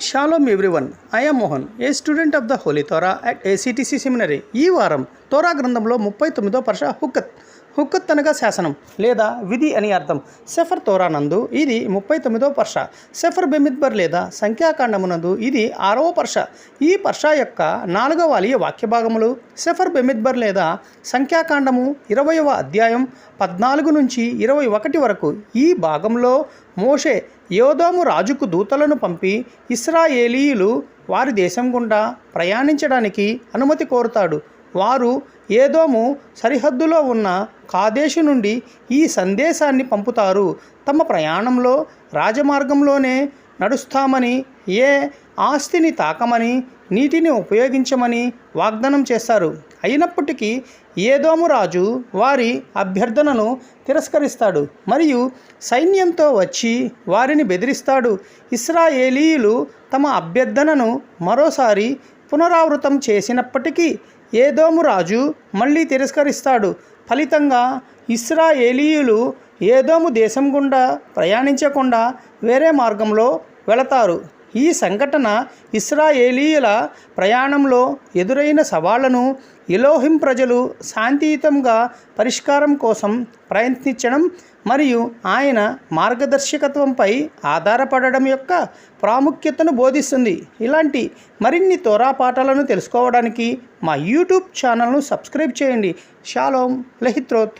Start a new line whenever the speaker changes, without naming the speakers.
shalom everyone I'm Mohan a student of the holy Torah at ACTC seminary ఈ వారం తోరా గ్రంథంలో ముప్పై తొమ్మిదో పర్ష హుక్కత్ హుక్కత్ అనగా శాసనం లేదా విధి అని అర్థం. సెఫర్ తోరా నందు ఇది ముప్పై తొమ్మిదో పర్ష సెఫర్ బెమిద్బర్ లేదా సంఖ్యాకాండమునందు ఇది ఆరవ పర్ష ఈ పర్ష యొక్క నాలుగవ అలియ వాక్య భాగములు సెఫర్ బెమిద్బర్ లేదా సంఖ్యాకాండము ఇరవయవ అధ్యాయం పద్నాలుగు నుంచి ఇరవై ఒకటి వరకు. ఈ భాగంలో మోషే యోదోము రాజుకు దూతలను పంపి ఇస్రాయేలీయులు వారి దేశం గుండా ప్రయాణించడానికి అనుమతి కోరుతాడు. వారు ఏదోము సరిహద్దులో ఉన్న కాదేశు నుండి ఈ సందేశాన్ని పంపుతారు. తమ ప్రయాణంలో రాజమార్గంలోనే నడుస్తామని ఏ ఆస్తిని తాకమని నీటిని ఉపయోగించమని వాగ్దానం చేస్తారు. అయినప్పటికీ ఏదోము రాజు వారి అభ్యర్థనను తిరస్కరిస్తాడు మరియు సైన్యంతో వచ్చి వారిని బెదిరిస్తాడు. ఇస్రాయేలీయులు తమ అభ్యర్థనను మరోసారి పునరావృతం చేసినప్పటికీ ఏదోము రాజు మళ్ళీ తిరస్కరిస్తాడు. ఫలితంగా ఇస్రాయేలీయులు ఏదోము దేశం గుండా ప్రయాణించకుండా వేరే మార్గంలో వెళతారు. ఈ సంఘటన ఇస్రాయేలీయుల ప్రయాణంలో ఎదురైన సవాళ్ళను ఎలోహిం ప్రజలు శాంతియుతంగా పరిష్కారం కోసం ప్రయత్నించడం మరియు ఆయన మార్గదర్శకత్వంపై ఆధారపడడం యొక్క ప్రాముఖ్యతను బోధిస్తుంది. ఇలాంటి మరిన్ని తోరా పాఠాలను తెలుసుకోవడానికి మా యూట్యూబ్ ఛానల్ను సబ్స్క్రైబ్ చేయండి. షాలోమ్ లహిత్రోత్.